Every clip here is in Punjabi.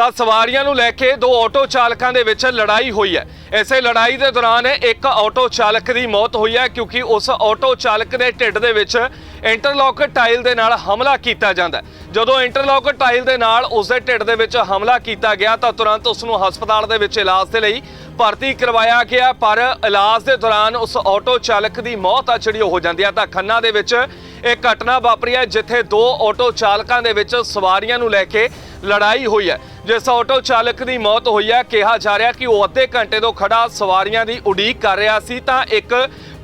ਤਾਂ ਸਵਾਰੀਆਂ ਨੂੰ ਲੈ ਕੇ ਦੋ ਆਟੋ ਚਾਲਕਾਂ ਦੇ ਵਿੱਚ ਲੜਾਈ ਹੋਈ ਹੈ। ਇਸੇ ਲੜਾਈ ਦੇ ਦੌਰਾਨ ਇੱਕ ਆਟੋ ਚਾਲਕ ਦੀ ਮੌਤ ਹੋਈ ਹੈ ਕਿਉਂਕਿ ਉਸ ਆਟੋ ਚਾਲਕ ਦੇ ਢਿੱਡ ਦੇ ਵਿੱਚ ਇੰਟਰਲੌਕ ਟਾਈਲ ਦੇ ਨਾਲ ਹਮਲਾ ਕੀਤਾ ਜਾਂਦਾ ਜਦੋਂ ਇੰਟਰਲੌਕ ਟਾਈਲ ਦੇ ਨਾਲ ਉਸ ਦੇ ਢਿੱਡ ਦੇ ਵਿੱਚ ਹਮਲਾ ਕੀਤਾ ਗਿਆ ਤਾਂ ਤੁਰੰਤ ਉਸ ਨੂੰ ਹਸਪਤਾਲ ਦੇ ਵਿੱਚ ਇਲਾਜ ਦੇ ਲਈ ਭਰਤੀ ਕਰਵਾਇਆ ਗਿਆ, ਪਰ ਇਲਾਜ ਦੇ ਦੌਰਾਨ ਉਸ ਆਟੋ ਚਾਲਕ ਦੀ ਮੌਤ ਆ ਜਿਹੜੀ ਉਹ ਹੋ ਜਾਂਦੀ ਹੈ। ਤਾਂ ਖੰਨਾ ਦੇ ਵਿੱਚ ਇਹ ਘਟਨਾ ਵਾਪਰੀ ਹੈ ਜਿੱਥੇ ਦੋ ਆਟੋ ਚਾਲਕਾਂ ਦੇ ਵਿੱਚ ਸਵਾਰੀਆਂ ਨੂੰ ਲੈ ਕੇ ਲੜਾਈ ਹੋਈ ਹੈ। ਜਿਸ ਆਟੋ ਚਾਲਕ ਦੀ ਮੌਤ ਹੋਈ ਹੈ, ਕਿਹਾ ਜਾ ਰਿਹਾ ਕਿ ਉਹ ਅੱਧੇ ਘੰਟੇ ਤੋਂ ਖੜਾ ਸਵਾਰੀਆਂ ਦੀ ਉਡੀਕ ਕਰ ਰਿਹਾ ਸੀ। ਤਾਂ ਇੱਕ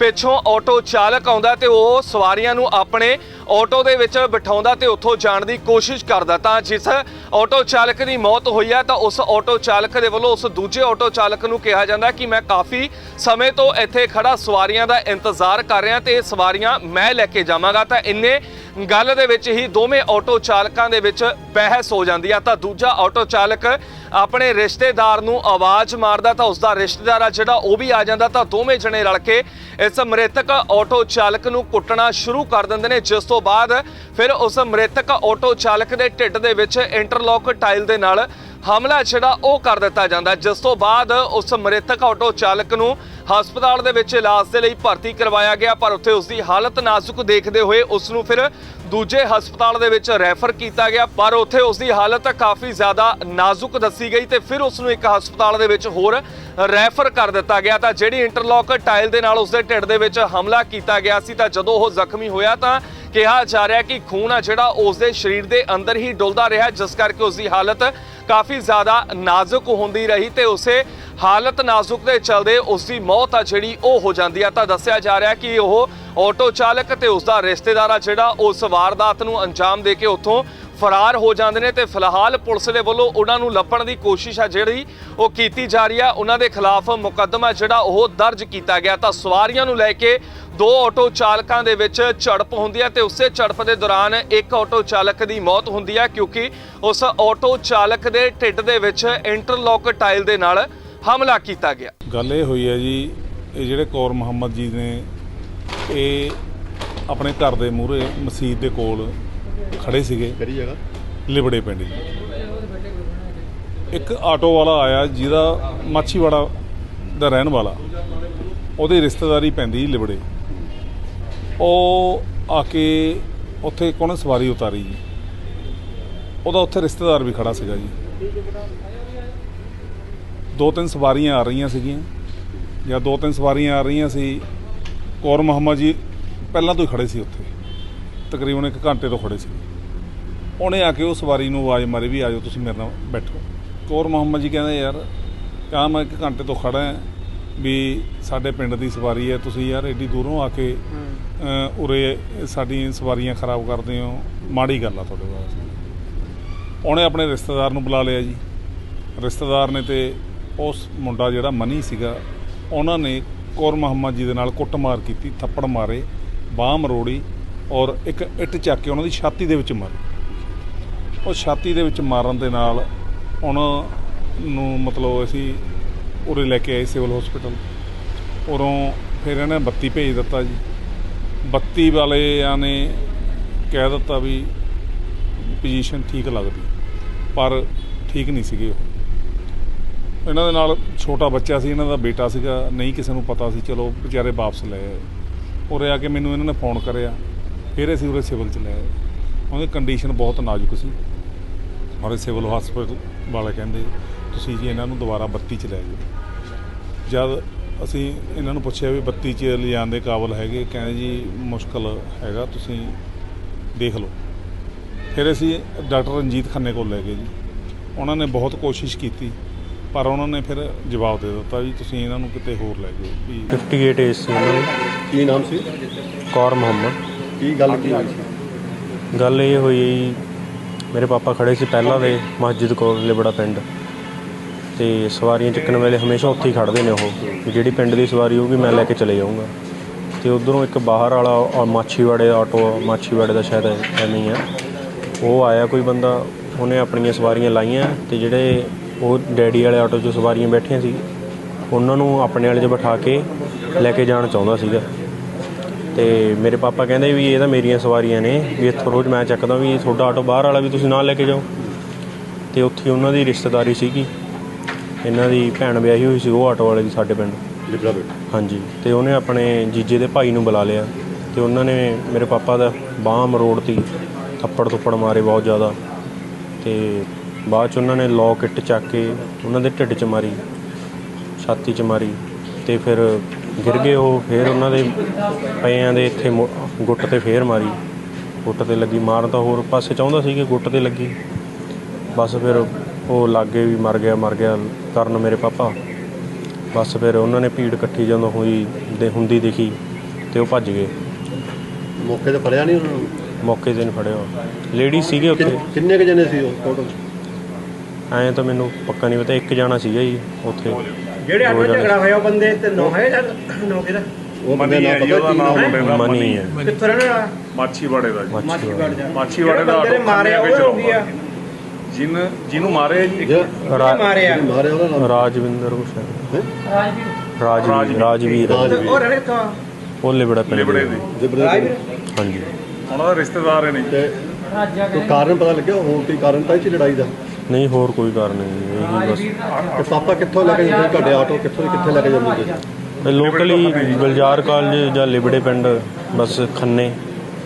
ਪਿੱਛੋਂ ਆਟੋ ਚਾਲਕ ਆਉਂਦਾ ਤੇ ਉਹ ਸਵਾਰੀਆਂ ਨੂੰ ਆਪਣੇ ਆਟੋ ਦੇ ਵਿੱਚ ਬਿਠਾਉਂਦਾ ਤੇ ਉੱਥੋਂ ਜਾਣ ਦੀ ਕੋਸ਼ਿਸ਼ ਕਰਦਾ। ਤਾਂ ਜਿਸ ਆਟੋ ਚਾਲਕ ਦੀ ਮੌਤ ਹੋਈ ਹੈ, ਤਾਂ ਉਸ ਆਟੋ ਚਾਲਕ ਦੇ ਵੱਲੋਂ ਉਸ ਦੂਜੇ ਆਟੋ ਚਾਲਕ ਨੂੰ ਕਿਹਾ ਜਾਂਦਾ ਕਿ ਮੈਂ ਕਾਫੀ ਸਮੇਂ ਤੋਂ ਇੱਥੇ ਖੜਾ ਸਵਾਰੀਆਂ ਦਾ ਇੰਤਜ਼ਾਰ ਕਰ ਰਿਹਾ ਤੇ ਇਹ ਸਵਾਰੀਆਂ ਮੈਂ ਲੈ ਕੇ ਜਾਵਾਂਗਾ। ਤਾਂ ਇੰਨੇ ਗੱਲ ਦੇ ਵਿੱਚ ਹੀ ਦੋਵੇਂ ਆਟੋ ਚਾਲਕਾਂ ਦੇ ਵਿੱਚ ਬਹਿਸ ਹੋ ਜਾਂਦੀ ਆ। ਤਾਂ ਦੂਜਾ ਆਟੋ ਚਾਲਕ ਆਪਣੇ ਰਿਸ਼ਤੇਦਾਰ ਨੂੰ ਆਵਾਜ਼ ਮਾਰਦਾ ਤਾਂ ਉਸ ਦਾ ਰਿਸ਼ਤੇਦਾਰ ਆ ਜਿਹੜਾ ਉਹ ਵੀ ਆ ਜਾਂਦਾ। ਤਾਂ ਦੋਵੇਂ ਜਣੇ ਰਲ ਕੇ ਇਸ ਮ੍ਰਿਤਕ ਆਟੋ ਚਾਲਕ ਨੂੰ ਕੁੱਟਣਾ ਸ਼ੁਰੂ ਕਰ ਦਿੰਦੇ ਨੇ। ਜਿਸ ਤੋਂ ਬਾਅਦ ਫਿਰ ਉਸ ਮ੍ਰਿਤਕ ਆਟੋ ਚਾਲਕ ਦੇ ਢਿੱਡ ਦੇ ਵਿੱਚ ਇੰਟਰਲੌਕ ਟਾਈਲ ਦੇ ਨਾਲ ਹਮਲਾ ਜਿਹੜਾ ਉਹ ਕਰ ਦਿੱਤਾ ਜਾਂਦਾ। ਜਿਸ ਤੋਂ ਬਾਅਦ ਉਸ ਮ੍ਰਿਤਕ ਆਟੋ ਚਾਲਕ ਨੂੰ ਹਸਪਤਾਲ ਦੇ ਵਿੱਚ ਇਲਾਜ ਦੇ ਲਈ ਭਰਤੀ ਕਰਵਾਇਆ ਗਿਆ, ਪਰ ਉੱਥੇ ਉਸ ਦੀ ਹਾਲਤ ਨਾਜ਼ੁਕ ਦੇਖਦੇ ਹੋਏ ਉਸ ਨੂੰ ਫਿਰ ਦੂਜੇ ਹਸਪਤਾਲ ਦੇ ਵਿੱਚ ਰੈਫਰ ਕੀਤਾ ਗਿਆ, ਪਰ ਉੱਥੇ ਉਸ ਦੀ ਹਾਲਤ ਕਾਫੀ ਜ਼ਿਆਦਾ ਨਾਜ਼ੁਕ ਦੱਸੀ ਗਈ ਤੇ ਫਿਰ ਉਸ ਨੂੰ ਇੱਕ ਹਸਪਤਾਲ ਦੇ ਵਿੱਚ ਹੋਰ ਰੈਫਰ ਕਰ ਦਿੱਤਾ ਗਿਆ। ਤਾਂ ਜਿਹੜੀ ਇੰਟਰਲੌਕ ਟਾਇਲ ਦੇ ਨਾਲ ਉਸ ਦੇ ਢਿੱਡ ਦੇ ਵਿੱਚ ਹਮਲਾ ਕੀਤਾ ਗਿਆ ਸੀ, ਤਾਂ ਜਦੋਂ ਉਹ ਜ਼ਖਮੀ ਹੋਇਆ ਤਾਂ ਕਿਹਾ ਜਾ ਰਿਹਾ ਕਿ ਖੂਨ ਆ ਜਿਹੜਾ ਉਸ ਦੇ ਸਰੀਰ ਦੇ ਅੰਦਰ ਹੀ ਡੁੱਲਦਾ ਰਿਹਾ, ਜਿਸ ਕਰਕੇ ਉਸ ਦੀ ਹਾਲਤ ਕਾਫੀ ਜ਼ਿਆਦਾ ਨਾਜ਼ੁਕ ਹੁੰਦੀ ਰਹੀ ਤੇ ਉਸੇ ਹਾਲਤ ਨਾਜ਼ੁਕ ਦੇ ਚਲਦੇ ਉਸ ਦੀ ਮੌਤ ਆ ਜਿਹੜੀ ਉਹ ਹੋ ਜਾਂਦੀ ਆ। ਤਾਂ ਦੱਸਿਆ ਜਾ ਰਿਹਾ ਕਿ ਉਹ ਆਟੋ ਚਾਲਕ ਤੇ ਉਸ ਦਾ ਰਿਸ਼ਤੇਦਾਰ ਆ ਜਿਹੜਾ ਉਸ ਵਾਰਦਾਤ ਨੂੰ ਅੰਜਾਮ ਦੇ ਕੇ ਉੱਥੋਂ ਫਰਾਰ ਹੋ ਜਾਂਦੇ ਨੇ ਤੇ ਫਿਲਹਾਲ ਪੁਲਿਸ ਦੇ ਵੱਲੋਂ ਉਹਨਾਂ ਨੂੰ ਲੱਭਣ ਦੀ ਕੋਸ਼ਿਸ਼ ਆ ਜਿਹੜੀ ਉਹ ਕੀਤੀ ਜਾ ਰਹੀ ਆ। ਉਹਨਾਂ ਦੇ ਖਿਲਾਫ ਮੁਕੱਦਮਾ ਜਿਹੜਾ ਉਹ ਦਰਜ ਕੀਤਾ ਗਿਆ ਤਾਂ ਸਵਾਰੀਆਂ ਨੂੰ ਲੈ ਕੇ ਦੋ ਆਟੋ ਚਾਲਕਾਂ ਦੇ ਵਿੱਚ ਝੜਪ ਹੁੰਦੀ ਹੈ ਤੇ ਉਸੇ ਝੜਪ ਦੇ ਦੌਰਾਨ ਇੱਕ ਆਟੋ ਚਾਲਕ ਦੀ ਮੌਤ ਹੁੰਦੀ ਹੈ ਕਿਉਂਕਿ ਉਸ ਆਟੋ ਚਾਲਕ ਦੇ ਢਿੱਡ ਦੇ ਵਿੱਚ ਇੰਟਰਲੌਕ ਟਾਇਲ ਦੇ ਨਾਲ ਹਮਲਾ ਕੀਤਾ ਗਿਆ। ਗੱਲ ਇਹ ਹੋਈ ਹੈ ਜੀ, ਇਹ ਜਿਹੜੇ ਕੌਰ ਮੁਹੰਮਦ ਜੀ ਨੇ ਇਹ ਆਪਣੇ ਘਰ ਦੇ ਮੂਹਰੇ ਮਸਜਿਦ ਦੇ ਕੋਲ ਖੜੇ ਸੀਗੇ। ਕਿਹੜੀ ਜਗ੍ਹਾ? ਲਿਬੜੇ ਪਿੰਡ ਜੀ। ਇੱਕ ਆਟੋ ਵਾਲਾ ਆਇਆ ਜਿਹਦਾ ਮਾਛੀਵਾੜਾ ਦਾ ਰਹਿਣ ਵਾਲਾ। ਉਹਦੀ ਰਿਸ਼ਤੇਦਾਰੀ ਪੈਂਦੀ ਲਿਬੜੇ। ਉਹ ਆ ਕੇ ਉੱਥੇ ਕੋਨੇ ਸਵਾਰੀ ਉਤਾਰੀ ਜੀ। ਉਹਦਾ ਉੱਥੇ ਰਿਸ਼ਤੇਦਾਰ ਵੀ ਖੜਾ ਸੀਗਾ ਜੀ। ਦੋ ਤਿੰਨ ਸਵਾਰੀਆਂ ਆ ਰਹੀਆਂ ਸੀਗੀਆਂ। ਜਾਂ ਦੋ ਤਿੰਨ ਸਵਾਰੀਆਂ ਆ ਰਹੀਆਂ ਸੀ ਕੌਰ ਮੁਹੰਮਦ ਜੀ ਪਹਿਲਾਂ ਤੋਂ ਹੀ ਖੜੇ ਸੀ ਉੱਥੇ। ਤਕਰੀਬਨ ਇੱਕ ਘੰਟੇ ਤੋਂ ਖੜੇ ਸੀ। ਉਹਨੇ ਆ ਕੇ ਉਹ ਸਵਾਰੀ ਨੂੰ ਆਵਾਜ਼ ਮਾਰੀ ਵੀ ਆਜੋ ਤੁਸੀਂ ਮੇਰੇ ਨਾਲ ਬੈਠੋ। ਕੌਰ ਮੁਹੰਮਦ ਜੀ ਕਹਿੰਦੇ, ਯਾਰ ਕਹਾਂ ਮੈਂ ਇੱਕ ਘੰਟੇ ਤੋਂ ਖੜਾ ਹਾਂ ਵੀ ਸਾਡੇ ਪਿੰਡ ਦੀ ਸਵਾਰੀ ਹੈ। ਤੁਸੀਂ ਯਾਰ ਐਡੀ ਦੂਰੋਂ ਆ ਕੇ ਉਰੇ ਸਾਡੀ ਸਵਾਰੀਆਂ ਖਰਾਬ ਕਰਦੇ ਹੋ। ਮਾੜੀ ਗੱਲ ਆ ਤੁਹਾਡੇ ਵਾਸਤੇ ਉਹਨੇ ਆਪਣੇ ਰਿਸ਼ਤੇਦਾਰ ਨੂੰ ਬੁਲਾ ਲਿਆ ਜੀ। ਰਿਸ਼ਤੇਦਾਰ ਨੇ ਤੇ ਉਸ ਮੁੰਡਾ ਜਿਹੜਾ ਮਨੀ ਸੀਗਾ, ਉਹਨਾਂ ਨੇ ਕੌਰ ਮੁਹੰਮਦ ਜੀ ਦੇ ਨਾਲ ਕੁੱਟਮਾਰ ਕੀਤੀ, ਥੱਪੜ ਮਾਰੇ, ਬਾਹ ਮਰੋੜੀ ਔਰ ਇੱਕ ਇੱਟ ਚੱਕ ਕੇ ਉਹਨਾਂ ਦੀ ਛਾਤੀ ਦੇ ਵਿੱਚ ਮਾਰੀ। ਉਹ ਛਾਤੀ ਦੇ ਵਿੱਚ ਮਾਰਨ ਦੇ ਨਾਲ ਉਹਨਾਂ ਨੂੰ ਮਤਲਬ ਅਸੀਂ ਉਰੇ ਲੈ ਕੇ ਆਏ ਸਿਵਲ ਹਸਪੀਟਲ। ਉਰੋਂ ਫਿਰ ਇਹਨੇ ਬੱਤੀ ਭੇਜ ਦਿੱਤਾ ਜੀ। ਬੱਤੀ ਵਾਲਿਆਂ ਨੇ ਕਹਿ ਦਿੱਤਾ ਵੀ ਪੋਜੀਸ਼ਨ ਠੀਕ ਲੱਗਦੀ, ਪਰ ਠੀਕ ਨਹੀਂ ਸੀਗੇ ਉਹ। ਇਹਨਾਂ ਦੇ ਨਾਲ ਛੋਟਾ ਬੱਚਾ ਸੀ, ਇਹਨਾਂ ਦਾ ਬੇਟਾ ਸੀਗਾ, ਨਹੀਂ ਕਿਸੇ ਨੂੰ ਪਤਾ ਸੀ, ਚਲੋ ਵਿਚਾਰੇ ਵਾਪਸ ਲੈ ਆਏ। ਉਰੇ ਆ ਕੇ ਮੈਨੂੰ ਇਹਨਾਂ ਨੇ ਫੋਨ ਕਰਿਆ, ਫਿਰ ਅਸੀਂ ਉਰੇ ਸਿਵਲ ਚ ਲੈ ਆਏ। ਉਹਦੀ ਕੰਡੀਸ਼ਨ ਬਹੁਤ ਨਾਜ਼ੁਕ ਸੀ। ਔਰ ਸਿਵਲ ਹਸਪੀਟਲ ਵਾਲੇ ਕਹਿੰਦੇ, ਤੁਸੀਂ ਜੀ ਇਹਨਾਂ ਨੂੰ ਦੁਬਾਰਾ ਬੱਤੀ ਚ ਲੈ ਜਾਓ। ਜਦ ਅਸੀਂ ਇਹਨਾਂ ਨੂੰ ਪੁੱਛਿਆ ਵੀ ਬੱਤੀ ਚ ਲਿਜਾਣ ਦੇ ਕਾਬਲ ਹੈਗੇ, ਕਹਿੰਦੇ ਜੀ ਮੁਸ਼ਕਲ ਹੈਗਾ, ਤੁਸੀਂ ਦੇਖ ਲਓ। ਫਿਰ ਅਸੀਂ ਡਾਕਟਰ ਰਣਜੀਤ ਖੰਨੇ ਕੋਲ ਲੈ ਗਏ ਜੀ। ਉਹਨਾਂ ਨੇ ਬਹੁਤ ਕੋਸ਼ਿਸ਼ ਕੀਤੀ। ਪਰ ਉਹਨਾਂ ਨੇ ਫਿਰ ਜਵਾਬ ਦੇ ਦਿੱਤਾ ਵੀ ਤੁਸੀਂ ਇਹਨਾਂ ਨੂੰ ਕਿਤੇ ਹੋਰ ਲੈ ਜਾਓ ਵੀ 58 ਏਜ ਸੀ ਉਹਨਾਂ ਦੀ ਕੀ ਨਾਮ ਸੀ? ਕੌਰ ਮੁਹੰਮਦ। ਕੀ ਗੱਲ ਕੀ ਹੋਈ? ਸੀ ਗੱਲ ਇਹ ਹੋਈ ਜੀ, ਮੇਰੇ ਪਾਪਾ ਖੜੇ ਸੀ ਪਹਿਲਾਂ ਦੇ ਮਸਜਿਦ ਕੋਲ ਲਿਬੜਾ ਪਿੰਡ। ਤੇ ਸਵਾਰੀਆਂ ਚੱਕਣ ਵੇਲੇ ਹਮੇਸ਼ਾ ਉੱਥੇ ਹੀ ਖੜਦੇ ਨੇ ਉਹ। ਵੀ ਜਿਹੜੀ ਪਿੰਡ ਦੀ ਸਵਾਰੀ ਉਹ ਵੀ ਮੈਂ ਲੈ ਕੇ ਚਲੇ ਜਾਊਂਗਾ। ਤੇ ਉਧਰੋਂ ਇੱਕ ਬਾਹਰ ਵਾਲਾ ਔਰ ਮਾਛੀਵਾੜੇ ਦਾ ਆਟੋ ਆ, ਮਾਛੀਵਾੜੇ ਦਾ ਸ਼ਾਇਦ ਐਵੇਂ ਹੀ ਆ। ਉਹ ਆਇਆ ਕੋਈ ਬੰਦਾ ਉਹਨੇ ਆਪਣੀਆਂ ਸਵਾਰੀਆਂ ਲਾਈਆਂ ਤੇ ਜਿਹੜੇ ਉਹ ਡੈਡੀ ਵਾਲੇ ਆਟੋ 'ਚ ਸਵਾਰੀਆਂ ਬੈਠੀਆਂ ਸੀ। ਉਹਨਾਂ ਨੂੰ ਆਪਣੇ ਵਾਲੇ 'ਚ ਬਿਠਾ ਕੇ ਲੈ ਕੇ ਜਾਣ ਚਾਹੁੰਦਾ ਸੀਗਾ। ਤੇ ਮੇਰੇ ਪਾਪਾ ਕਹਿੰਦੇ ਵੀ ਇਹ ਤਾਂ ਮੇਰੀਆਂ ਸਵਾਰੀਆਂ ਨੇ ਵੀ ਇੱਥੋਂ ਰੋਜ਼ ਮੈਂ ਚੱਕਦਾ ਵੀ ਤੁਹਾਡਾ ਆਟੋ ਬਾਹਰ ਵਾਲਾ ਵੀ ਤੁਸੀਂ ਨਾਲ ਲੈ ਕੇ ਜਾਓ। ਤੇ ਉੱਥੇ ਉਹਨਾਂ ਦੀ ਰਿਸ਼ਤੇਦਾਰੀ ਸੀਗੀ। ਇਹਨਾਂ ਦੀ ਭੈਣ ਵਿਆਹੀ ਹੋਈ ਸੀ ਉਹ ਆਟੋ ਵਾਲੇ ਦੀ ਸਾਡੇ ਪਿੰਡ। ਹਾਂਜੀ ਤੇ ਉਹਨੇ ਆਪਣੇ ਜੀਜੇ ਦੇ ਭਾਈ ਨੂੰ ਬੁਲਾ ਲਿਆ। ਤੇ ਉਹਨਾਂ ਨੇ ਮੇਰੇ ਪਾਪਾ ਦਾ ਬਾਂਹ ਮਰੋੜਤੀ ਥੱਪੜ ਥੁੱਪੜ ਮਾਰੇ ਬਹੁਤ ਜ਼ਿਆਦਾ। ਤੇ ਬਾਅਦ ਚ ਉਹਨਾਂ ਨੇ ਲੋਕ ਇੱਟ ਚੱਕ ਕੇ ਉਹਨਾਂ ਦੇ ਢਿੱਡ 'ਚ ਮਾਰੀ ਛਾਤੀ 'ਚ ਮਾਰੀ ਤੇ ਫਿਰ ਗਿਰ ਗਏ ਉਹ ਫਿਰ ਉਹਨਾਂ ਦੇ ਪਈਆਂ ਦੇ ਇੱਥੇ ਗੁੱਟ ਤੇ ਫੇਰ ਮਾਰੀ। ਗੁੱਟ ਤੇ ਲੱਗੀ ਮਾਰਨ ਤਾਂ ਹੋਰ ਪਾਸੇ ਚਾਹੁੰਦਾ ਸੀ ਕਿ ਗੁੱਟ ਤੇ ਲੱਗੀ। ਬਸ ਫਿਰ ਉਹ ਲਾਗੇ ਵੀ ਮਰ ਗਿਆ ਮਰ ਗਿਆ ਕਰਨ ਮੇਰੇ ਪਾਪਾ। ਬਸ ਫਿਰ ਉਹਨਾਂ ਨੇ ਭੀੜ ਇਕੱਠੀ ਜਦੋਂ ਹੋਈ ਦੇ ਹੁੰਦੀ ਦਿਖੀ ਤੇ ਉਹ ਭੱਜ ਗਏ। ਮੌਕੇ ਤੇ ਫੜਿਆ ਨਹੀਂ ਉਹਨਾਂ ਨੂੰ? ਮੌਕੇ ਤੇ ਨਹੀਂ ਫੜਿਆ। ਲੇਡੀ ਸੀਗੇ ਉੱਥੇ। ਕਿੰਨ- ਕਿੰਨੇ ਕੁ ਜਣੇ ਸੀ ਉਹ? ਟੋਟਲ ਐਂ ਤਾਂ ਮੈਨੂੰ ਪੱਕਾ ਨਹੀਂ ਪਤਾ ਇੱਕ ਜਾਣਾ ਸੀਗਾ ਜੀ ਉੱਥੇ। ਜਿਹੜੇ ਜਣੇ। ਝਗੜਾ ਹੋਇਆ ਉਹ ਬੰਦੇ ਤੇ ਨੋ ਹੈ ਜਾਂ ਨੋ ਕਿਹਦਾ? ਉਹ ਬੰਦੇ ਪਤਾ ਕੀ ਨਾਮ? ਮੁੰਡੇ ਦਾ ਮਨੀ ਹੈ। ਕਿੱਥੋਂ ਰਹਿਣ ਵਾਲਾ? ਮਾਛੀਵਾੜੇ ਦਾ ਜੀ। ਮਾਛੀ ਮਾਛੀਵਾੜਾ। ਦਾ ਮਾਰਿਆ ਉਹ ਹੁੰਦੀ ਆ। ਜਿਨ ਜਿਹਨੂੰ ਮਾਰੇ ਇੱਕ ਜਿਹੜਾ ਰਾ- ਮਾਰਿਆ। ਮਾਰਿਆ ਉਹਦਾ ਨਾਮ? ਰਾਜਵਿੰਦਰ ਕੁਛ ਹੈ। ਰਾਜਵੀਰ ਰਾਜਵੀਰ। ਰਾਜਵੀਰ ਰਾਜਵੀਰ। ਉਹ ਰਹਿਣ ਕਿੱਥੋਂ ਆ? ਉਹ ਲਿਬੜਾ ਪਿੰਡ ਲਿਬੜੇ ਦੇ। ਹਾਂਜੀ। ਉਹਨਾਂ ਦਾ ਰਿਸ਼ਤੇਦਾਰ ਨੇ ਤੇ ਕੋਈ ਕਾਰਨ ਪਤਾ ਲੱਗਿਆ ਹੋਰ ਕੋਈ ਕਾਰਨ ਤਾਂ ਇਹ 'ਚ ਲੜਾਈ ਦਾ? ਨਹੀਂ ਹੋਰ ਕੋਈ ਕਾਰਨ ਨਹੀਂ ਇਹੀ ਬਸ। ਤੇ ਪਾਪਾ ਕਿੱਥੋਂ ਲੈ ਕੇ ਜਾਂਦੇ ਤੁਹਾਡੇ ਆਟੋ ਕਿੱਥੋਂ ਦੀ ਕਿੱਥੇ ਲੈ ਕੇ ਜਾਂਦੇ ਸੀ ਲੋਕਲੀ ਗੁਲਜ਼ਾਰ ਕਾਲਜ ਜਾਂ ਲਿਬੜੇ ਪਿੰਡ ਬਸ ਖੰਨੇ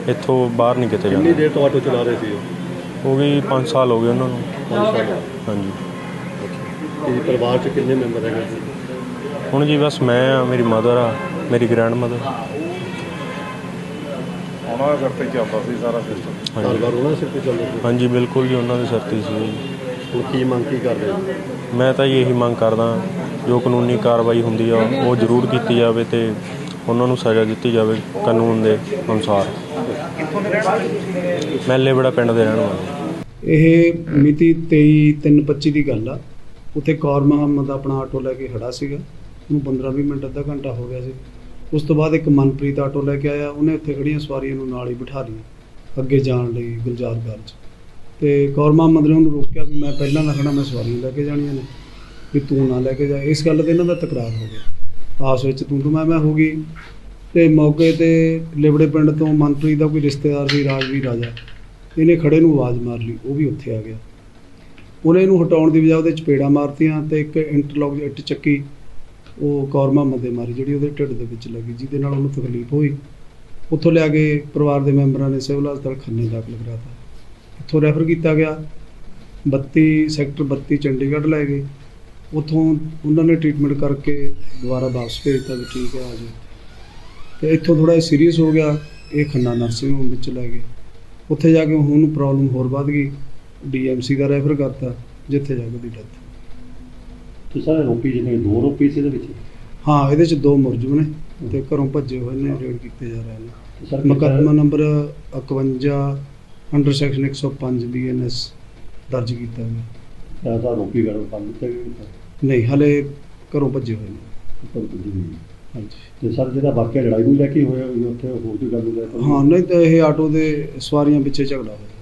ਇੱਥੋਂ ਬਾਹਰ ਨਹੀਂ ਕਿਤੇ ਕਿੰਨੀ ਜਾਂਦੇ। ਦੇਰ ਤੋਂ ਆਟੋ ਚਲਾ ਰਹੇ ਸੀ ਉਹ? ਹੋ ਗਈ 5 ਸਾਲ ਹੋ ਗਏ ਉਹਨਾਂ ਨੂੰ। ਪੰਜ ਸਾਲ। ਹਾਂਜੀ। ਕੀ ਪਰਿਵਾਰ 'ਚ ਕਿੰਨੇ ਮੈਂਬਰ ਹੈਗੇ ਸੀ? ਹੁਣ ਜੀ ਬਸ ਮੈਂ ਆ ਮੇਰੀ ਮਦਰ ਆ ਮੇਰੀ ਗ੍ਰੈਂਡ ਮਦਰ ਉਹਨਾਂ ਦਾ ਸਿਰ ਤੇ ਹੀ ਚੱਲਦਾ ਸੀ ਸਾਰਾ ਸਿਸਟਮ ਹਾਂਜੀ। ਘਰ-ਬਾਰ ਉਹਨਾਂ ਦੇ ਸਿਰ ਤੇ ਚੱਲਦੇ ਸੀ? ਹਾਂਜੀ ਬਿਲਕੁਲ ਜੀ ਉਹਨਾਂ ਦੇ ਸਿਰ ਤੇ ਸੀ। ਹੁਣ ਕੀ ਮੰਗ ਕੀ ਕਰਦੇ ਹੋ? ਮੈਂ ਤਾਂ ਜੀ ਇਹੀ ਮੰਗ ਕਰਦਾ ਜੋ ਕਾਨੂੰਨੀ ਕਾਰਵਾਈ ਹੁੰਦੀ ਆ ਉਹ ਜ਼ਰੂਰ ਕੀਤੀ ਜਾਵੇ ਤੇ ਉਹਨਾਂ ਨੂੰ ਸਜ਼ਾ ਦਿੱਤੀ ਜਾਵੇ ਕਾਨੂੰਨ ਦੇ ਅਨੁਸਾਰ। ਮੈਂ ਲੇਬੜਾ ਪਿੰਡ ਦੇ ਰਹਿਣ ਵਾਲਾ। ਇਹ ਮਿਤੀ 23/3/25 ਦੀ ਗੱਲ ਆ। ਉੱਥੇ ਕੌਰ ਮੁਹੰਮਦ ਆਪਣਾ ਆਟੋ ਲੈ ਕੇ ਖੜਾ ਸੀਗਾ। ਉਹਨੂੰ 15-20 ਮਿੰਟ ਅੱਧਾ ਘੰਟਾ ਹੋ ਗਿਆ ਸੀ। ਉਸ ਤੋਂ ਬਾਅਦ ਇੱਕ ਮਨਪ੍ਰੀਤ ਆਟੋ ਲੈ ਕੇ ਆਇਆ। ਉਹਨੇ ਉੱਥੇ ਖੜੀਆਂ ਸਵਾਰੀਆਂ ਨੂੰ ਨਾਲ ਹੀ ਬਿਠਾ ਲਿਆ ਅੱਗੇ ਜਾਣ ਲਈ ਗੁਲਜ਼ਾਰ ਗਾਰ 'ਚ ਤੇ ਕੌਰਮਾ ਮੁਹੰਮਦ ਨੇ ਉਹਨੂੰ ਰੋਕਿਆ ਵੀ ਮੈਂ ਪਹਿਲਾਂ ਨਾ ਮੈਂ ਸਵਾਰੀਆਂ ਲੈ ਕੇ ਜਾਣੀਆਂ ਨੇ, ਵੀ ਤੂੰ ਨਾ ਲੈ ਕੇ ਜਾ। ਇਸ ਗੱਲ ਤੇ ਇਹਨਾਂ ਦਾ ਤਕਰਾਰ ਹੋ ਗਿਆ। ਆਸ ਵਿੱਚ ਤੂੰ ਤੂੰ ਮੈਂ ਮੈਂ ਹੋ ਗਈ। ਤੇ ਮੌਕੇ ਤੇ ਲਿਬੜੇ ਪਿੰਡ ਤੋਂ ਮੰਤਰੀ ਦਾ ਕੋਈ ਰਿਸ਼ਤੇਦਾਰ ਸੀ, ਰਾਜਵੀਰ ਰਾਜਾ। ਇਹਨੇ ਖੜੇ ਨੂੰ ਆਵਾਜ਼ ਮਾਰ ਲਈ, ਉਹ ਵੀ ਉੱਥੇ ਆ ਗਿਆ। ਉਹਨੇ ਇਹਨੂੰ ਹਟਾਉਣ ਦੀ ਬਜਾਏ ਉਹਦੇ ਚਪੇੜਾ ਮਾਰਤੀਆਂ ਤੇ ਇੱਕ ਇੰਟਰਲੌਕ ਇੱਟ ਚੱਕੀ, ਉਹ ਕੌਰਮਾ ਮੰਦੇ ਮਾਰੀ, ਜਿਹੜੀ ਉਹਦੇ ਢਿੱਡ ਦੇ ਵਿੱਚ ਲੱਗੀ, ਜਿਹਦੇ ਨਾਲ ਉਹਨੂੰ ਤਕਲੀਫ ਹੋਈ। ਉੱਥੋਂ ਲਿਆ ਕੇ ਪਰਿਵਾਰ ਦੇ ਮੈਂਬਰਾਂ ਨੇ ਸਿਵਲ ਹਸਪਤਾਲ ਖੰਨੇ ਦਾਖਲ ਕਰਾਤਾ। ਉੱਥੋਂ ਰੈਫਰ ਕੀਤਾ ਗਿਆ। 32 ਸੈਕਟਰ 32 ਚੰਡੀਗੜ੍ਹ ਲੈ ਗਏ। ਉੱਥੋਂ ਉਹਨਾਂ ਨੇ ਟ੍ਰੀਟਮੈਂਟ ਕਰਕੇ ਦੁਬਾਰਾ ਵਾਪਸ ਭੇਜਤਾ ਵੀ ਠੀਕ ਹੈ ਆ ਜਾਓ। ਤੇ ਇੱਥੋਂ ਥੋੜਾ ਸੀਰੀਅਸ ਹੋ ਗਿਆ। ਇਹ ਖੰਨਾ ਨਰਸਿੰਗ ਹੋਮ ਵਿੱਚ ਲੈ ਗਏ। ਉੱਥੇ ਜਾ ਕੇ ਹੁਣ ਪ੍ਰੋਬਲਮ ਹੋਰ ਵੱਧ ਗਈ। ਡੀਐਮਸੀ ਦਾ ਰੈਫਰ ਕਰਤਾ ਜਿੱਥੇ ਜਾ ਕੇ ਉਹਦੀ ਡੈਥ ਤੇ ਸਾਰੇ ਰੋਪੀ ਜਿਹਨੇ ਦੋ ਰੋਪੀ ਸੀ ਇਹਦੇ ਵਿੱਚ? ਹਾਂ ਇਹਦੇ ਚ ਦੋ ਮੁਰਜਮ ਨੇ ਤੇ ਘਰੋਂ ਭੱਜੇ ਹੋਏ ਨੇ ਰੇਡ ਕੀਤੇ ਜਾ ਰਹੇ ਨੇ। ਮੁਕੱਦਮਾ ਨੰਬਰ 51 ਅੰਡਰ ਸੈਕਸ਼ਨ 105 ਬੀਐਨਐਸ ਦਰਜ ਕੀਤਾ ਗਿਆ। ਦਾ ਰੋਪੀ ਗੜਨ ਪੰਨ ਦਿੱਤਾ ਗਿਆ ਨਹੀਂ ਹਲੇ ਘਰੋਂ ਭੱਜੇ ਹੋਏ ਨੇ। ਹਾਂਜੀ। ਤੇ ਸਰ ਜਿਹੜਾ ਵਾਕਿਆ ਲੜਾਈ ਨੂੰ ਲੈ ਕੇ ਹੋਇਆ ਉੱਥੇ ਹੋਰ ਦੀ ਗੱਲ ਨੂੰ ਲੈ ਕੇ ਹਾਂ ਨਹੀਂ ਤਾਂ ਇਹ ਆਟੋ ਦੇ ਸਵਾਰੀਆਂ ਪਿੱਛੇ ਝਗੜਾ ਹੋਇਆ।